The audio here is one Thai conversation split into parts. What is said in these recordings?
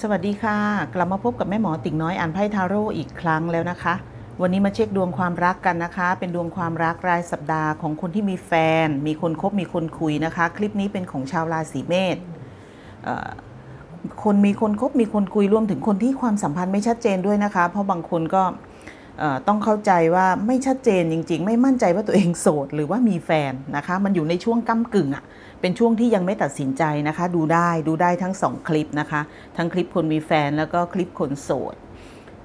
สวัสดีค่ะ กลับมาพบกับแม่หมอติ่งน้อยอ่านไพ่ทาโร่อีกครั้งแล้วนะคะ วันนี้มาเช็คดวงความรักกันนะคะ เป็นดวงความรักรายสัปดาห์ของคนที่มีแฟน มีคนคบมีคนคุยนะคะ คลิปนี้เป็นของชาวราศีเมษคนมีคนคบมีคนคุยรวมถึงคนที่ความสัมพันธ์ไม่ชัดเจนด้วยนะคะ เพราะบางคนก็ ต้องเข้าใจว่าไม่ชัดเจนจริง ๆ ไม่มั่นใจว่าตัวเองโสดหรือว่ามีแฟนนะคะ มันอยู่ในช่วงก้ากึ่งอะเป็นช่วงที่ยังไม่ตัดสินใจนะคะ ดูได้ดูได้ทั้งสองคลิปนะคะ ทั้งคลิปคนมีแฟนแล้วก็คลิปคนโสด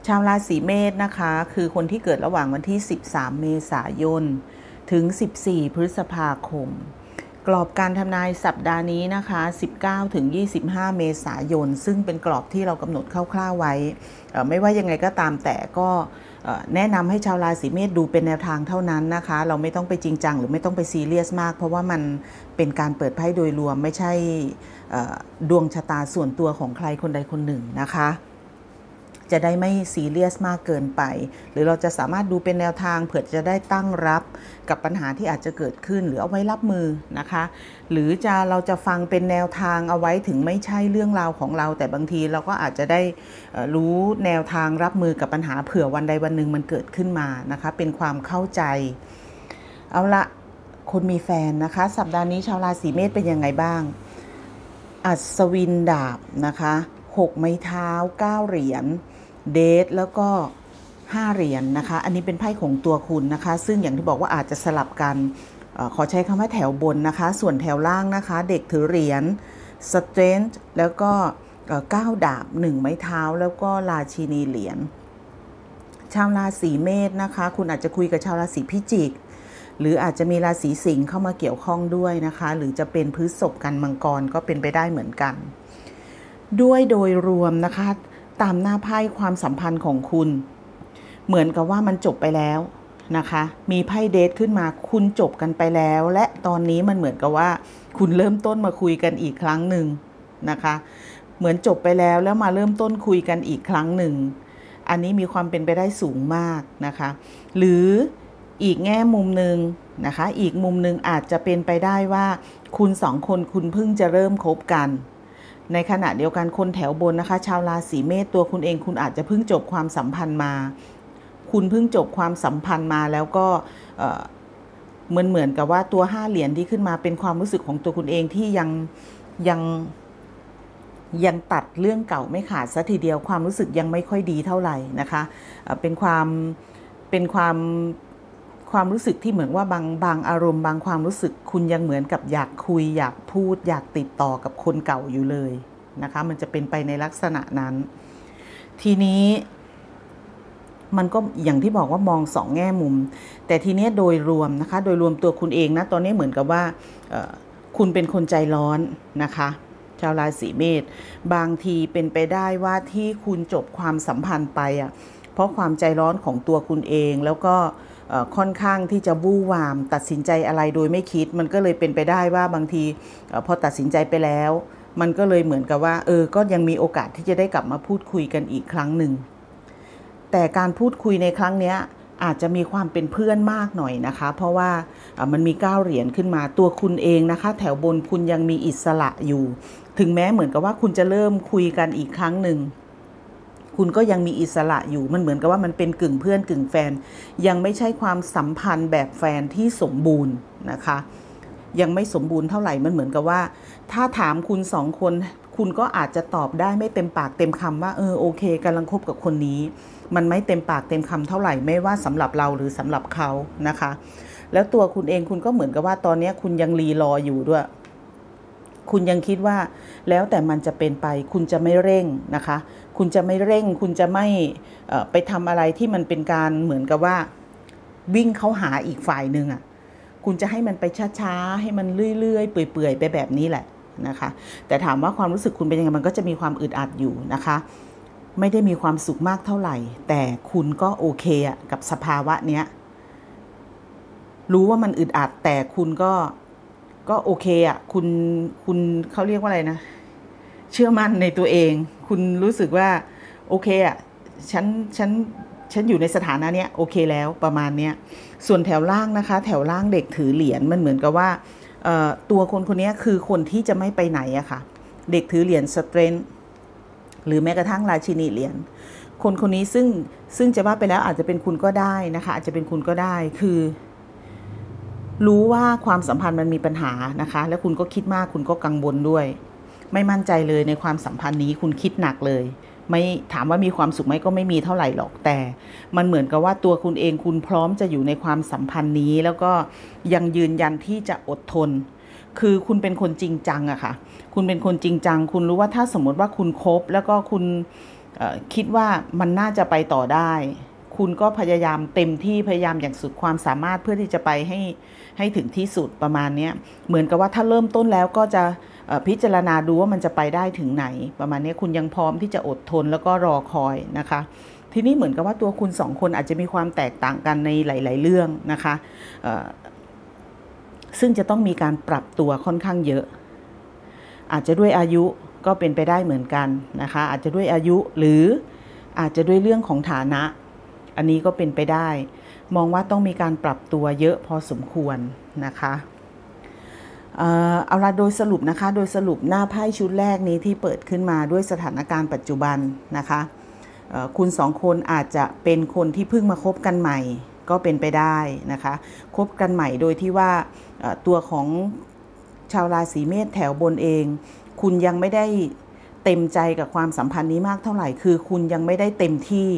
ชาวราศีเมษนะคะ คือคนที่เกิดระหว่างวันที่ 13 เมษายน ถึง 14 พฤษภาคม กรอบการทำนายสัปดาห์นี้นะคะ 19 ถึง 25 เมษายน ซึ่งเป็นกรอบที่เรากำหนดคร่าวๆไว้ ไม่ว่ายังไงก็ตามแต่ก็ แนะนำให้ชาวราศีเมษดูเป็นแนวทางเท่านั้นนะคะ เราไม่ต้องไปจริงจังหรือไม่ต้องไปซีเรียสมาก เพราะว่ามันเป็นการเปิดไพ่โดยรวมไม่ใช่ดวงชะตาส่วนตัวของใครคนใดคนหนึ่งนะคะ จะได้ไม่ซีเรียสมากเกินไป หรือเราจะสามารถดูเป็นแนวทางเผื่อจะได้ตั้งรับกับปัญหาที่อาจจะเกิดขึ้นหรือเอาไว้รับมือนะคะ หรือจะเราจะฟังเป็นแนวทางเอาไว้ถึงไม่ใช่เรื่องราวของเรา แต่บางทีเราก็อาจจะได้รู้แนวทางรับมือกับปัญหาเผื่อวันใดวันหนึ่งมันเกิดขึ้นมานะคะ เป็นความเข้าใจ เอาละคนมีแฟนนะคะ สัปดาห์นี้ชาวราศีเมษเป็นยังไงบ้าง อัศวินดาบนะคะหกไม้เท้าเก้าเหรียญ เดทแล้วก็ห้าเหรียญนะคะ อันนี้เป็นไพ่ของตัวคุณนะคะ ซึ่งอย่างที่บอกว่าอาจจะสลับกันอขอใช้คำว่าแถวบนนะคะ ส่วนแถวล่างนะคะ เด็กถือเหรียญสเตรนท์แล้วก็เอ่อเก้าดาบหนึ่งไม้เท้า แล้วก็ราชินีเหรียญชาวราศีเมษนะคะ คุณอาจจะคุยกับชาวราศีพิจิก หรืออาจจะมีราศีสิงห์เข้ามาเกี่ยวข้องด้วยนะคะ หรือจะเป็นพฤษภกันมังกรก็เป็นไปได้เหมือนกัน ด้วยโดยรวมนะคะ ตามหน้าไพ่ความสัมพันธ์ของคุณ เหมือนกับว่ามันจบไปแล้วนะคะ มีไพ่เดทขึ้นมาคุณจบกันไปแล้ว และตอนนี้มันเหมือนกับว่า คุณเริ่มต้นมาคุยกันอีกครั้งหนึ่งนะคะ เหมือนจบไปแล้วแล้วมาเริ่มต้นคุยกันอีกครั้งหนึ่ง อันนี้มีความเป็นไปได้สูงมากนะคะ หรืออีกแง่มุมหนึ่งนะคะ อีกมุมหนึ่งอาจจะเป็นไปได้ว่า คุณสองคนคุณเพิ่งจะเริ่มคบกัน ในขณะเดียวกันคนแถวบนนะคะ ชาวราศีเมษตัวคุณเองคุณอาจจะเพิ่งจบความสัมพันธ์มา คุณเพิ่งจบความสัมพันธ์มาแล้วก็เหมือนเหมือนกับว่าตัวห้าเหรียญที่ขึ้นมาเป็นความรู้สึกของตัวคุณเองที่ยังยังยังตัดเรื่องเก่าไม่ขาดซะทีเดียวความรู้สึกยังไม่ค่อยดีเท่าไหร่นะคะเป็นความเป็นความ ความรู้สึกที่เหมือนว่าบางบางอารมณ์บางความรู้สึกคุณยังเหมือนกับอยากคุย อยากพูด อยากติดต่อกับคนเก่าอยู่เลยนะคะ มันจะเป็นไปในลักษณะนั้น ทีนี้มันก็อย่างที่บอกว่ามองสองแง่มุม แต่ทีนี้โดยรวมนะคะ โดยรวมตัวคุณเองนะตอนนี้เหมือนกับว่าคุณเป็นคนใจร้อนนะคะชาวราศีเมษบางทีเป็นไปได้ว่าที่คุณจบความสัมพันธ์ไปอะเพราะความใจร้อนของตัวคุณเองแล้วก็ ค่อนข้างที่จะวู่วาม ตัดสินใจอะไรโดยไม่คิด มันก็เลยเป็นไปได้ว่าบางทีอพอตัดสินใจไปแล้ว มันก็เลยเหมือนกับว่าเออก็ยังมีโอกาสที่จะได้กลับมาพูดคุยกันอีกครั้งหนึ่งแต่การพูดคุยในครั้งนี้อาจจะมีความเป็นเพื่อนมากหน่อยนะคะ เพราะว่ามันมีก้าเหรียญขึ้นมาตัวคุณเองนะคะ แถวบนคุณยังมีอิสระอยู่ ถึงแม้เหมือนกับว่าคุณจะเริ่มคุยกันอีกครั้งหนึ่ง คุณก็ยังมีอิสระอยู่มันเหมือนกับว่ามันเป็นกึ่งเพื่อนกึ่งแฟน ยังไม่ใช่ความสัมพันธ์แบบแฟนที่สมบูรณ์นะคะ ยังไม่สมบูรณ์เท่าไหร่มันเหมือนกับว่า ถ้าถามคุณสองคน คุณก็อาจจะตอบได้ไม่เต็มปากเต็มคำว่าเออโอเคกำลังคบกับคนนี้ มันไม่เต็มปากเต็มคำเท่าไหร่ไม่ว่าสำหรับเราหรือสำหรับเขานะคะ แล้วตัวคุณเองคุณก็เหมือนกับว่าตอนนี้คุณยังรีรออยู่ด้วย คุณยังคิดว่าแล้วแต่มันจะเป็นไป คุณจะไม่เร่งนะคะ คุณจะไม่เร่ง คุณจะไม่ไปทำอะไรที่มันเป็นการเหมือนกับว่า วิ่งเข้าหาอีกฝ่ายหนึ่งอะคุณจะให้มันไปช้าๆ ให้มันเรื่อยๆ เปื่อยๆ ไปแบบนี้แหละนะคะ แต่ถามว่าความรู้สึกคุณเป็นยังไงมันก็จะมีความอึดอัดอยู่นะคะ ไม่ได้มีความสุขมากเท่าไหร่ แต่คุณก็โอเคอะกับสภาวะเนี้ย รู้ว่ามันอึดอัดแต่คุณก็ ก็โอเคอะคุณคุณเขาเรียกว่าอะไรนะ เชื่อมั่นในตัวเอง คุณรู้สึกว่า โอเคอะฉันฉันฉันอยู่ในสถานะเนี้ยโอเคแล้วประมาณเนี้ยส่วนแถวล่างนะคะ แถวล่างเด็กถือเหรียญมันเหมือนกับว่าเอ่อตัวคนคนนี้คือคนที่จะไม่ไปไหนอะค่ะ เด็กถือเหรียญสเตรนหรือแม้กระทั่งราชินีเหรียญคนคนนี้ซึ่งซึ่งจะว่าไปแล้วอาจจะเป็นคุณก็ได้นะคะ อาจจะเป็นคุณก็ได้คือ รู้ว่าความสัมพันธ์มันมีปัญหานะคะ แล้วคุณก็คิดมากคุณก็กังวลด้วย ไม่มั่นใจเลยในความสัมพันธ์นี้คุณคิดหนักเลย ไม่ถามว่ามีความสุขไหมก็ไม่มีเท่าไหร่หรอกแต่ มันเหมือนกับว่าตัวคุณเองคุณพร้อมจะอยู่ในความสัมพันธ์นี้ แล้วก็ยังยืนยันที่จะอดทน คือคุณเป็นคนจริงจังอะค่ะ คุณเป็นคนจริงจัง คุณรู้ว่าถ้าสมมติว่าคุณคบแล้วก็คุณคิดว่ามันน่าจะไปต่อได้ คุณก็พยายามเต็มที่พยายามอย่างสุดความสามารถเพื่อที่จะไปให้ให้ถึงที่สุดประมาณนี้เหมือนกับว่าถ้าเริ่มต้นแล้วก็จะพิจารณาดูว่ามันจะไปได้ถึงไหน ประมาณนี้คุณยังพร้อมที่จะอดทนแล้วก็รอคอยนะคะ ทีนี้เหมือนกับว่าตัวคุณสองคนอาจจะมีความแตกต่างกันในหลาย ๆ เรื่องนะคะซึ่งจะต้องมีการปรับตัวค่อนข้างเยอะ อาจจะด้วยอายุก็เป็นไปได้เหมือนกันนะคะ อาจจะด้วยอายุหรืออาจจะด้วยเรื่องของฐานะ อันนี้ก็เป็นไปได้ มองว่าต้องมีการปรับตัวเยอะพอสมควรนะคะเอาละโดยสรุปนะคะ โดยสรุปหน้าไพ่ชุดแรกนี้ที่เปิดขึ้นมาด้วยสถานการณ์ปัจจุบันนะคะคุณสองคนอาจจะเป็นคนที่เพิ่งมาคบกันใหม่ ก็เป็นไปได้นะคะคบกันใหม่โดยที่ว่าตัวของชาวราศีเมษแถวบนเอง คุณยังไม่ได้ เต็มใจกับความสัมพันธ์นี้มากเท่าไหร่ คือคุณยังไม่ได้เต็มที่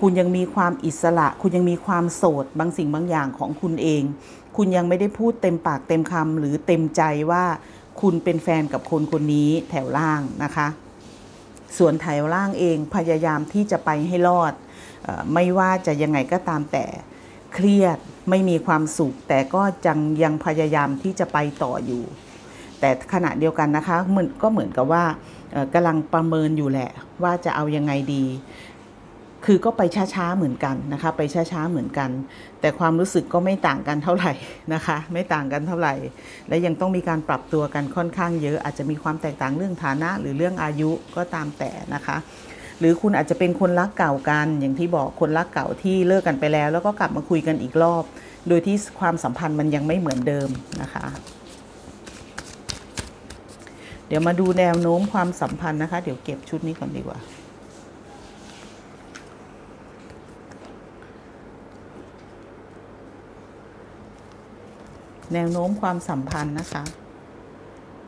คุณยังมีความอิสระ คุณยังมีความโสดบางสิ่งบางอย่างของคุณเอง คุณยังไม่ได้พูดเต็มปากเต็มคำหรือเต็มใจว่าคุณเป็นแฟนกับคนคนนี้แถวล่างนะคะ ส่วนแถวล่างเองพยายามที่จะไปให้รอด ไม่ว่าจะยังไงก็ตามแต่เครียดไม่มีความสุข แต่ก็จังยังพยายามที่จะไปต่ออยู่ แต่ขณะเดียวกันนะคะมือนก็เหมือนกับว่ากำลังประเมินอยู่แหละ ว่าจะเอายังไงดี คือก็ไปช้าๆเหมือนกันนะคะ ไปช้าๆเหมือนกัน แต่ความรู้สึกก็ไม่ต่างกันเท่าไหร่นะคะ ไม่ต่างกันเท่าไหร่ และยังต้องมีการปรับตัวกันค่อนข้างเยอะ อาจจะมีความแตกต่างเรื่องฐานะ หรือเรื่องอายุก็ตามแต่นะคะหรือคุณอาจจะเป็นคนรักเก่ากัน อย่างที่บอกคนรักเก่าที่เลิกกันไปแล้ว แล้วก็กลับมาคุยกันอีกรอบ โดยที่ความสัมพันธ์มันยังไม่เหมือนเดิมนะคะ ดี๋ยวมาดูแนวโน้มความสัมพันธ์นะคะ เดี๋ยวเก็บชุดนี้ก่อนดีกว่า แนวโน้มความสัมพันธ์นะคะ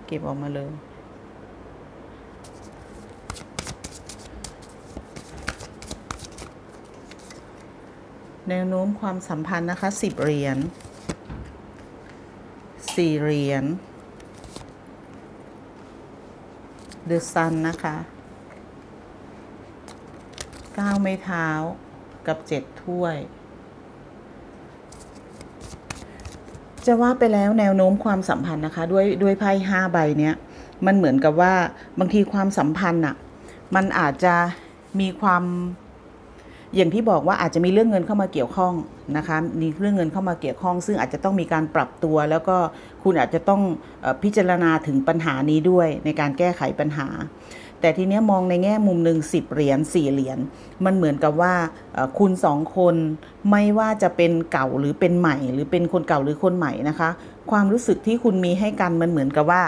เก็บออกมาเลยแนวโน้มความสัมพันธ์นะคะสิบเหรียญสี่เหรียญ เดอะซันนะคะเก้าไม้เท้ากับเจ็ดถ้วย จะว่าไปแล้วแนวโน้มความสัมพันธ์นะคะ ด้วยด้วยไพ่ห้าใบเนี้ยมันเหมือนกับว่าบางทีความสัมพันธ์อะมันอาจจะมีความ อย่างที่บอกว่าอาจจะมีเรื่องเงินเข้ามาเกี่ยวข้องนะคะมีเรื่องเงินเข้ามาเกี่ยวข้อง ซึ่งอาจจะต้องมีการปรับตัว แล้วก็คุณอาจจะต้องพิจารณาถึงปัญหานี้ด้วยในการแก้ไขปัญหา แต่ทีนี้มองในแง่มุมหนึ่งสิบเหรียญสี่เหรียญมันเหมือนกับว่าคุณสองคนไม่ว่าจะเป็นเก่าหรือเป็นใหม่ หรือเป็นคนเก่าหรือคนใหม่นะคะ ความรู้สึกที่คุณมีให้กันมันเหมือนกับว่า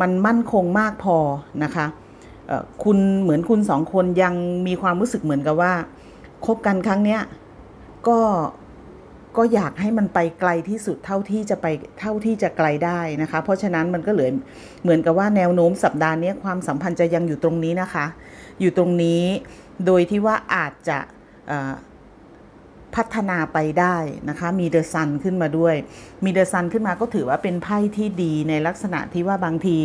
มันมั่นคงมากพอนะคะ คุณเหมือนคุณสองคนยังมีความรู้สึกเหมือนกับว่าคบกันครั้งเนี้ยก็ก็อยากให้มันไปไกลที่สุดเท่าที่จะไปเท่าที่จะไกลได้นะคะ เพราะฉะนั้นมันก็เหลือเหมือนกับว่าแนวโน้มสัปดาห์นี้ความสัมพันธ์จะยังอยู่ตรงนี้นะคะ อยู่ตรงนี้โดยที่ว่าอาจจะ พัฒนาไปได้นะคะ มีเดอะซันขึ้นมาด้วย มีเดอะซันขึ้นมาก็ถือว่าเป็นไพ่ที่ดีในลักษณะที่ว่าบางที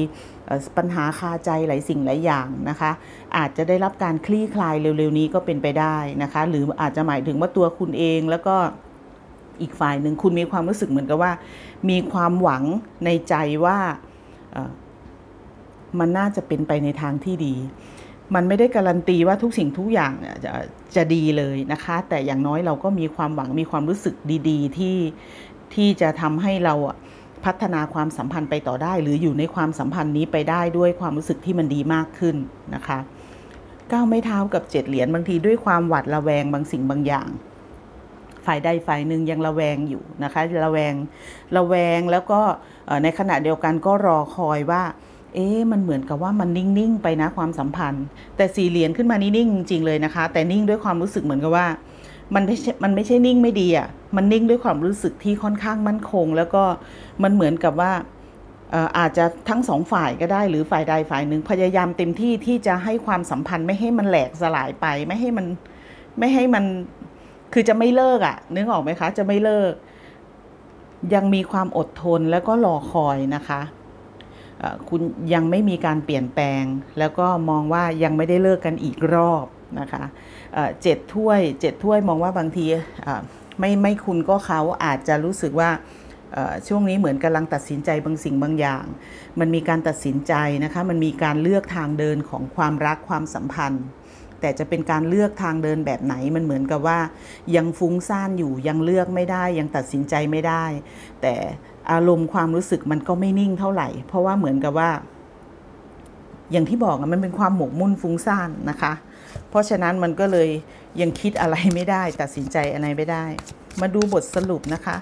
ปัญหาคาใจหลายสิ่งหลายอย่างนะคะ อาจจะได้รับการคลี่คลายเร็วๆนี้ก็เป็นไปได้นะคะ หรืออาจจะหมายถึงว่าตัวคุณเองแล้วก็อีกฝ่ายหนึ่งคุณมีความรู้สึกเหมือนกับว่า มีความหวังในใจว่ามันน่าจะเป็นไปในทางที่ดี มันไม่ได้การันตีว่าทุกสิ่งทุกอย่างจะจะดีเลยนะคะ แต่อย่างน้อยเราก็มีความหวังมีความรู้สึกดี ๆ ที่ที่จะทำให้เราพัฒนาความสัมพันธ์ไปต่อได้ หรืออยู่ในความสัมพันธ์นี้ไปได้ด้วยความรู้สึกที่มันดีมากขึ้นนะคะก้าวไม่เท้ากับเจ็ดเหรียญบางทีด้วยความหวาดระแวงบางสิ่งบางอย่าง ฝ่ายใดฝ่ายหนึ่งยังระแวงอยู่นะคะ ระแวงระแวงแล้วก็ในขณะเดียวกันก็รอคอยว่า เอ๊ะมันเหมือนกับว่ามันนิ่งๆไปนะความสัมพันธ์ แต่สี่เหรียญขึ้นมานี่นิ่งจริงเลยนะคะ แต่นิ่งด้วยความรู้สึกเหมือนกับว่า มันไม่ใช่มันไม่ใช่นิ่งไม่ดีอะ่ะมันนิ่งด้วยความรู้สึกที่ค่อนข้างมั่นคง แล้วก็มันเหมือนกับว่าอาจจะทั้งสองฝ่ายก็ได้หรือฝ่ายใดฝ่ายหนึ่งพยายามเต็มที่ที่จะให้ความสัมพันธ์ไม่ให้มันแหลกสลายไปไม่ให้มันไม่ให้มันคือจะไม่เลิกอะ่ะนึกออกไหมคะ จะไม่เลิก ยังมีความอดทนแล้วก็รอคอยนะคะ คุณยังไม่มีการเปลี่ยนแปลง แล้วก็มองว่ายังไม่ได้เลิกกันอีกรอบนะคะเจ็ดถ้วยเจ็ดถ้วยมองว่าบางทีไม่ไม่คุณก็เขาอาจจะรู้สึกว่าช่วงนี้เหมือนกำลังตัดสินใจบางสิ่งบางอย่าง มันมีการตัดสินใจนะคะ มันมีการเลือกทางเดินของความรักความสัมพันธ์ แต่จะเป็นการเลือกทางเดินแบบไหน มันเหมือนกับว่ายังฟุ้งซ่านอยู่ยังเลือกไม่ได้ ยังตัดสินใจไม่ได้ แต่ อารมณ์ความรู้สึกมันก็ไม่นิ่งเท่าไหร่ เพราะว่าเหมือนกับว่า อย่างที่บอกมันเป็นความหมกมุ่นฟุ้งซ่านนะคะ เพราะฉะนั้นมันก็เลยยังคิดอะไรไม่ได้ ตัดสินใจอะไรไม่ได้ มาดูบทสรุปนะคะ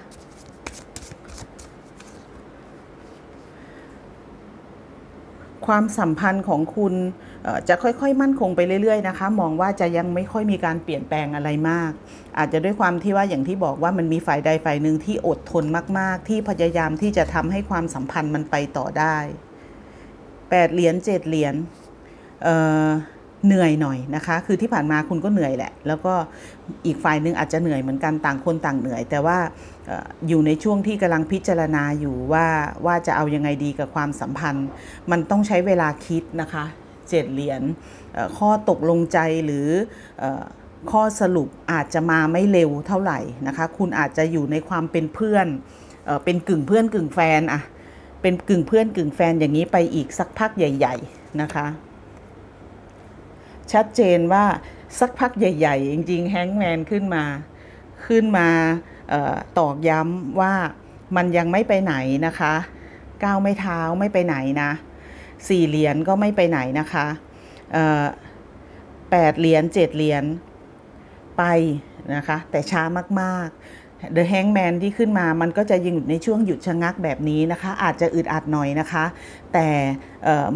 ความสัมพันธ์ของคุณ จะค่อยๆ มั่นคงไปเรื่อยๆนะคะ มองว่าจะยังไม่ค่อยมีการเปลี่ยนแปลงอะไรมาก อาจจะด้วยความที่ว่าอย่างที่บอกว่ามันมีฝ่ายใดฝ่ายหนึ่งที่อดทนมากๆ ที่พยายามที่จะทำให้ความสัมพันธ์มันไปต่อได้แปดเหรียญเจ็ดเหรียญเหนื่อยหน่อยนะคะ คือที่ผ่านมาคุณก็เหนื่อยแหละ แล้วก็อีกฝ่ายหนึ่งอาจจะเหนื่อยเหมือนกันต่างคนต่างเหนื่อย แต่ว่าอยู่ในช่วงที่กำลังพิจารณาอยู่ว่าว่าจะเอายังไงดีกับความสัมพันธ์ มันต้องใช้เวลาคิดนะคะ เจ็ดเหรียญข้อตกลงใจหรือข้อสรุปอาจจะมาไม่เร็วเท่าไหร่นะคะ คุณอาจจะอยู่ในความเป็นเพื่อนเป็นกึ่งเพื่อนกึ่งแฟนอะเป็นกึ่งเพื่อนกึ่งแฟนอย่างนี้ไปอีกสักพักใหญ่ ๆนะคะ ชัดเจนว่าสักพักใหญ่ ๆ จริงๆแฮงแมนขึ้นมาขึ้นมาตอกย้ำว่ามันยังไม่ไปไหนนะคะ ก้าวไม่เท้าไม่ไปไหนนะ สี่เหรียญก็ไม่ไปไหนนะคะแปดเหรียญเจ็ดเหรียญไปนะคะ แต่ช้ามากๆ The Hangman ที่ขึ้นมามันก็จะยังอยู่ในช่วงหยุดชะงักแบบนี้นะคะ อาจจะอึดอัดหน่อยนะคะ แต่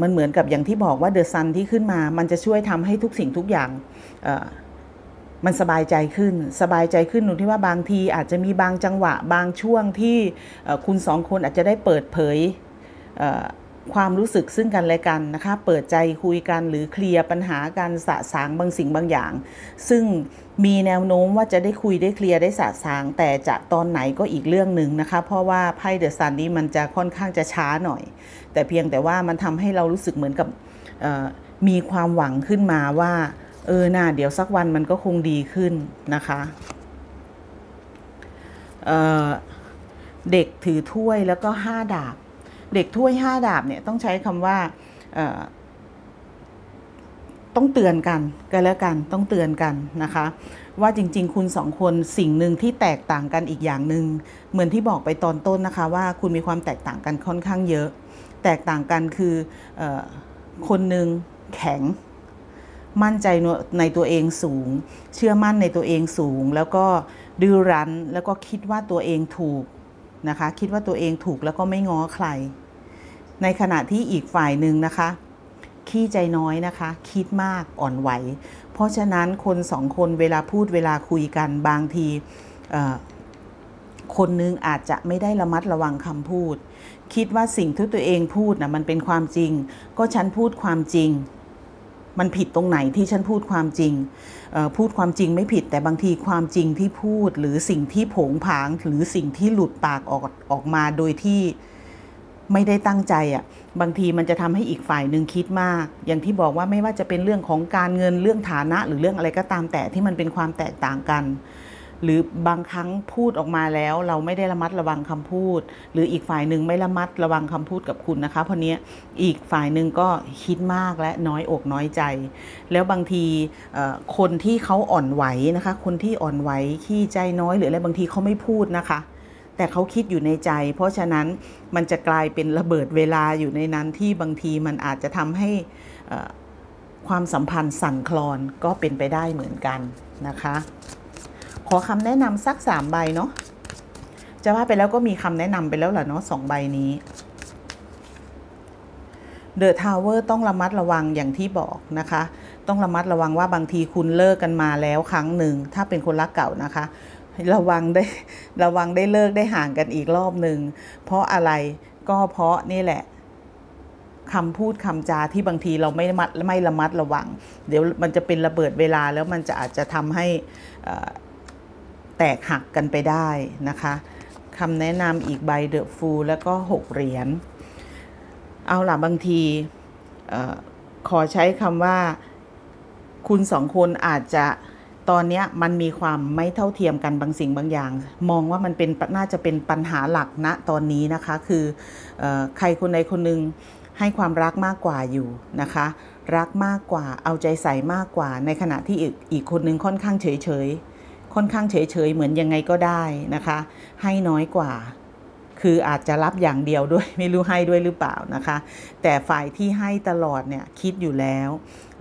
มันเหมือนกับอย่างที่บอกว่า The Sun ที่ขึ้นมา มันจะช่วยทำให้ทุกสิ่งทุกอย่างมันสบายใจขึ้น สบายใจขึ้นตรงที่ว่าบางทีอาจจะมีบางจังหวะบางช่วงที่คุณสองคนอาจจะได้เปิดเผย ความรู้สึกซึ่งกันและกันนะคะ เปิดใจคุยกันหรือเคลียร์ปัญหาการสะสางบางสิ่งบางอย่าง ซึ่งมีแนวโน้มว่าจะได้คุยได้เคลียร์ได้สะสาง แต่จะตอนไหนก็อีกเรื่องหนึ่งนะคะ เพราะว่าไพ่เดอะซันนี้มันจะค่อนข้างจะช้าหน่อย แต่เพียงแต่ว่ามันทำให้เรารู้สึกเหมือนกับมีความหวังขึ้นมาว่า เออน่าเดี๋ยวสักวันมันก็คงดีขึ้นนะคะเเด็กถือถ้วยแล้วก็ห้าดาบ เด็กถ้วยห้าดาบเนี่ยต้องใช้คำว่าต้องเตือนกันกันแล้วกันต้องเตือนกันนะคะ ว่าจริง ๆ คุณสองคนสิ่งหนึ่งที่แตกต่างกันอีกอย่างหนึ่งเหมือนที่บอกไปตอนต้นนะคะ ว่าคุณมีความแตกต่างกันค่อนข้างเยอะ แตกต่างกันคืออคนหนึ่งแข็ง มั่นใจในตัวเองสูง เชื่อมั่นในตัวเองสูง แล้วก็ดื้อรั้นแล้วก็คิดว่าตัวเองถูกนะคะ คิดว่าตัวเองถูกแล้วก็ไม่ง้อใคร ในขณะที่อีกฝ่ายหนึ่งนะคะ ขี้ใจน้อยนะคะ คิดมากอ่อนไหว เพราะฉะนั้นคนสองคนเวลาพูดเวลาคุยกันบางทีคนนึงอาจจะไม่ได้ระมัดระวังคำพูด คิดว่าสิ่งที่ตัวเองพูดนะมันเป็นความจริง ก็ฉันพูดความจริง มันผิดตรงไหนที่ฉันพูดความจริง พูดความจริงไม่ผิด แต่บางทีความจริงที่พูดหรือสิ่งที่ผงผางหรือสิ่งที่หลุดปากออกออกมาโดยที่ ไม่ได้ตั้งใจอะ่ะบางทีมันจะทำให้อีกฝ่ายหนึ่งคิดมาก อย่างที่บอกว่าไม่ว่าจะเป็นเรื่องของการเงินเรื่องฐานะ หรือเรื่องอะไรก็ตามแต่ที่มันเป็นความแตกต่างกัน หรือบางครั้งพูดออกมาแล้ว เราไม่ได้ระมัดระวังคำพูด หรืออีกฝ่ายหนึ่งไม่ระมัดระวังคำพูดกับคุณนะคะเพราะนี้อีกฝ่ายหนึ่งก็คิดมากและน้อยอกน้อยใจ แล้วบางทีคนที่เขาอ่อนไหวนะคะ คนที่อ่อนไหวขี้ใจน้อยหรืออะไรบางทีเขาไม่พูดนะคะ แต่เขาคิดอยู่ในใจ เพราะฉะนั้นมันจะกลายเป็นระเบิดเวลาอยู่ในนั้นที่บางทีมันอาจจะทำให้ความสัมพันธ์สั่นคลอนก็เป็นไปได้เหมือนกันนะคะ ขอคำแนะนำสักสามใบเนาะจะว่าไปแล้วก็มีคำแนะนำไปแล้วแหละเนาะสองใบนี้เดอะทาวเวอร์ต้องระมัดระวังอย่างที่บอกนะคะ ต้องระมัดระวังว่าบางทีคุณเลิกกันมาแล้วครั้งหนึ่ง ถ้าเป็นคนรักเก่านะคะ ระวังได้ ระวังได้เลิกได้ห่างกันอีกรอบหนึ่งเพราะอะไรก็เพราะนี่แหละคำพูดคำจาที่บางทีเราไม่มัดไม่ระมัดระวัง เดี๋ยวมันจะเป็นระเบิดเวลาแล้วมันจะอาจจะทำให้แตกหักกันไปได้นะคะคำแนะนำอีกใบเดอะฟูลแล้วก็ 6 เหรียญ เอาล่ะบางทีขอใช้คำว่า คุณสองคนอาจจะ ตอนนี้มันมีความไม่เท่าเทียมกันบางสิ่งบางอย่าง มองว่ามันเป็นน่าจะเป็นปัญหาหลักณตอนนี้นะคะ คืออใครคนใดคนหนึ่งให้ความรักมากกว่าอยู่นะคะ รักมากกว่าเอาใจใส่มากกว่า ในขณะที่อีกอีกคนนึงค่อนข้างเฉยเฉยค่อนข้างเฉยเฉยเหมือนยังไงก็ได้นะคะ ให้น้อยกว่า คืออาจจะรับอย่างเดียวด้วยไม่รู้ให้ด้วยหรือเปล่านะคะ แต่ฝ่ายที่ให้ตลอดเนี่ยคิดอยู่แล้ว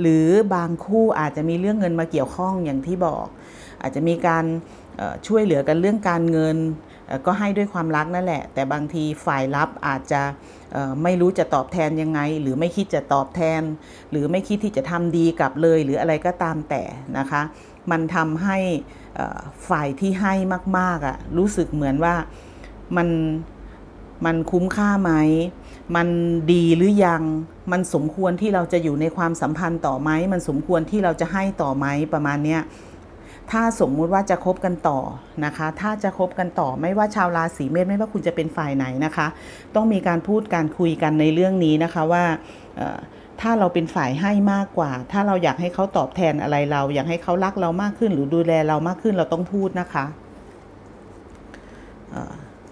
หรือบางคู่อาจจะมีเรื่องเงินมาเกี่ยวข้องอย่างที่บอก อาจจะมีการช่วยเหลือกันเรื่องการเงินก็ให้ด้วยความรักนั่นแหละ แต่บางทีฝ่ายรับอาจจะไม่รู้จะตอบแทนยังไง หรือไม่คิดจะตอบแทน หรือไม่คิดที่จะทำดีกลับเลย หรืออะไรก็ตามแต่นะคะ มันทำให้ฝ่ายที่ให้มากๆอะรู้สึกเหมือนว่า มันมันคุ้มค่าไหม มันดีหรือยัง มันสมควรที่เราจะอยู่ในความสัมพันธ์ต่อไหม มันสมควรที่เราจะให้ต่อไหมประมาณเนี้ย ถ้าสมมุติว่าจะคบกันต่อนะคะ ถ้าจะคบกันต่อไม่ว่าชาวราศีเมษไม่ว่าคุณจะเป็นฝ่ายไหนนะคะ ต้องมีการพูดการคุยกันในเรื่องนี้นะคะว่าถ้าเราเป็นฝ่ายให้มากกว่า ถ้าเราอยากให้เขาตอบแทนอะไรเรา อยากให้เขารักเรามากขึ้น หรือดูแลเรามากขึ้นเราต้องพูดนะคะ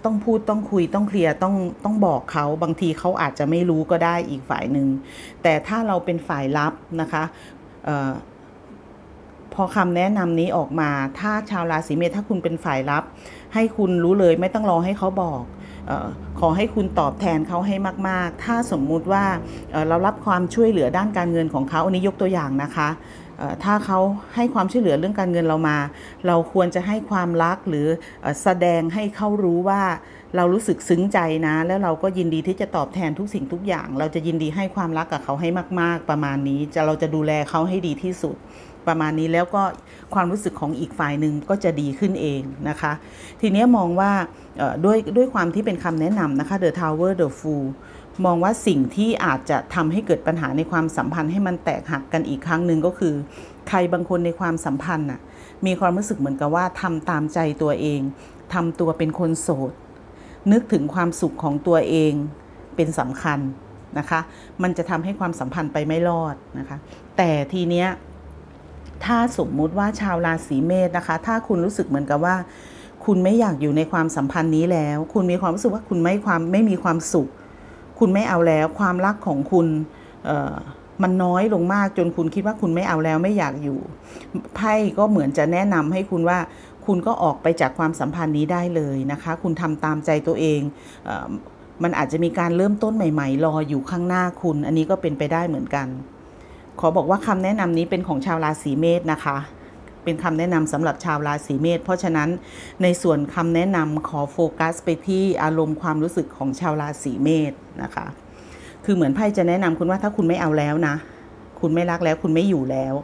ต้องพูดต้องคุยต้องเคลียร์ต้องต้องบอกเขาบางทีเขาอาจจะไม่รู้ก็ได้อีกฝ่ายหนึ่งแต่ถ้าเราเป็นฝ่ายรับนะคะพอคำแนะนำนี้ออกมา ถ้าชาวราศีเมษถ้าคุณเป็นฝ่ายรับ ให้คุณรู้เลยไม่ต้องรอให้เขาบอกออขอให้คุณตอบแทนเขาให้มาก ๆ ถ้าสมมุติว่าเเรารับความช่วยเหลือด้านการเงินของเขาอันนี้ยกตัวอย่างนะคะ ถ้าเขาให้ความช่วยเหลือเรื่องการเงินเรามา เราควรจะให้ความรักหรือแสดงให้เขารู้ว่าเรารู้สึกซึ้งใจนะ แล้วเราก็ยินดีที่จะตอบแทนทุกสิ่งทุกอย่าง เราจะยินดีให้ความรักกับเขาให้มาก ๆ ประมาณนี้ จะเราจะดูแลเขาให้ดีที่สุดประมาณนี้แล้วก็ความรู้สึกของอีกฝ่ายหนึ่งก็จะดีขึ้นเองนะคะ ทีนี้มองว่าด้วยด้วยความที่เป็นคำแนะนำนะคะ The Tower The Fool มองว่าสิ่งที่อาจจะทำให้เกิดปัญหาในความสัมพันธ์ให้มันแตกหักกันอีกครั้งหนึ่งก็คือ ใครบางคนในความสัมพันธ์น่ะมีความรู้สึกเหมือนกับว่าทำตามใจตัวเองทำตัวเป็นคนโสด นึกถึงความสุขของตัวเองเป็นสำคัญนะคะ มันจะทำให้ความสัมพันธ์ไปไม่รอดนะคะ แต่ทีเนี้ยถ้าสมมุติว่าชาวราศีเมษนะคะ ถ้าคุณรู้สึกเหมือนกับว่า คุณไม่อยากอยู่ในความสัมพันธ์นี้แล้ว คุณมีความรู้สึกว่าคุณไม่ความไม่มีความสุข คุณไม่เอาแล้ว ความรักของคุณมันน้อยลงมากจนคุณคิดว่าคุณไม่เอาแล้วไม่อยากอยู่ไพ่ก็เหมือนจะแนะนำให้คุณว่าคุณก็ออกไปจากความสัมพันธ์นี้ได้เลยนะคะ คุณทำตามใจตัวเองมันอาจจะมีการเริ่มต้นใหม่ ๆ รออยู่ข้างหน้าคุณ อันนี้ก็เป็นไปได้เหมือนกัน ขอบอกว่าคำแนะนำนี้เป็นของชาวราศีเมษนะคะ เป็นคำแนะนำสำหรับชาวราศีเมษเพราะฉะนั้นในส่วนคำแนะนำขอโฟกัสไปที่อารมณ์ความรู้สึกของชาวราศีเมษ นะคะ คือเหมือนไพ่จะแนะนำคุณว่าถ้าคุณไม่เอาแล้วนะ คุณไม่รักแล้ว คุณไม่อยู่แล้ว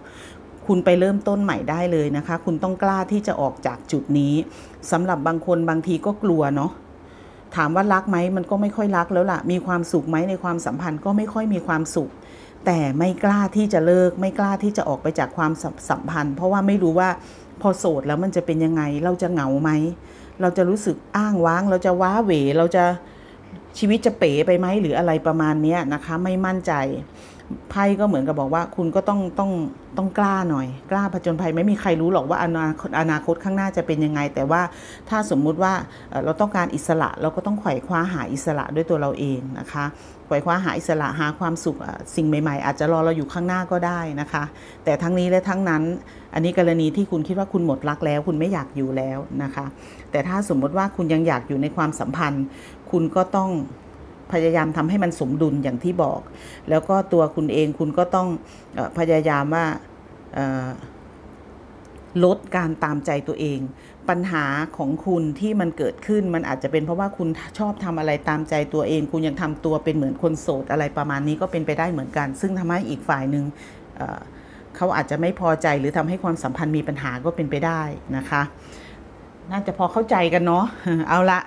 คุณไปเริ่มต้นใหม่ได้เลยนะคะ คุณต้องกล้าที่จะออกจากจุดนี้สำหรับบางคนบางทีก็กลัวเนาะถามว่ารักไหมมันก็ไม่ค่อยรักแล้วล่ะ มีความสุขไหมในความสัมพันธ์ก็ไม่ค่อยมีความสุข แต่ไม่กล้าที่จะเลิก ไม่กล้าที่จะออกไปจากความสัมพันธ์ เพราะว่าไม่รู้ว่าพอโสดแล้วมันจะเป็นยังไง เราจะเหงาไหม เราจะรู้สึกอ้างว้าง เราจะว้าเหวเราจะ ชีวิตจะเป๋ไปไหมหรืออะไรประมาณนี้นะคะ ไม่มั่นใจไพ่ก็เหมือนกับบอกว่า คุณก็ต้องต้องต้องกล้าหน่อย กล้าผจญภัยไม่มีใครรู้หรอกว่าอนาคตอนาคตข้างหน้าจะเป็นยังไง แต่ว่าถ้าสมมุติว่าเราต้องการอิสระ เราก็ต้องไขว่คว้าหาอิสระด้วยตัวเราเองนะคะไขว่คว้าหาอิสระหาความสุขสิ่งใหม่ ๆ อาจจะรอเราอยู่ข้างหน้าก็ได้นะคะ แต่ทั้งนี้และทั้งนั้น อันนี้กรณีที่คุณคิดว่าคุณหมดรักแล้ว คุณไม่อยากอยู่แล้วนะคะ แต่ถ้าสมมติว่าคุณยังอยากอยู่ในความสัมพันธ์ คุณก็ต้องพยายามทำให้มันสมดุลอย่างที่บอก แล้วก็ตัวคุณเองคุณก็ต้องพยายามว่าลดการตามใจตัวเอง ปัญหาของคุณที่มันเกิดขึ้นมันอาจจะเป็นเพราะว่าคุณชอบทำอะไรตามใจตัวเอง คุณยังทำตัวเป็นเหมือนคนโสดอะไรประมาณนี้ก็เป็นไปได้เหมือนกัน ซึ่งทำให้อีกฝ่ายหนึ่งเเขาอาจจะไม่พอใจหรือทำให้ความสัมพันธ์มีปัญหาก็เป็นไปได้นะคะ น่าจะพอเข้าใจกันเนาะเอาละ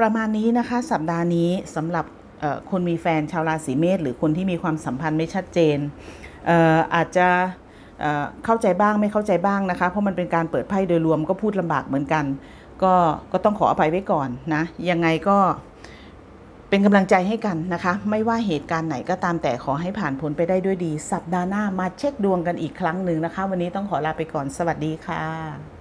ประมาณนี้นะคะ สัปดาห์นี้สำหรับคนมีแฟนชาวราศีเมษหรือคนที่มีความสัมพันธ์ไม่ชัดเจนเอออาจจะเเข้าใจบ้างไม่เข้าใจบ้างนะคะ เพราะมันเป็นการเปิดไพ่โดยรวมก็พูดลำบากเหมือนกัน ก็ก็ต้องขออภัยไว้ก่อนนะยังไงก็เป็นกำลังใจให้กันนะคะ ไม่ว่าเหตุการณ์ไหนก็ตามแต่ขอให้ผ่านพ้นไปได้ด้วยดี สัปดาห์หน้ามาเช็คดวงกันอีกครั้งหนึ่งนะคะ วันนี้ต้องขอลาไปก่อนสวัสดีค่ะ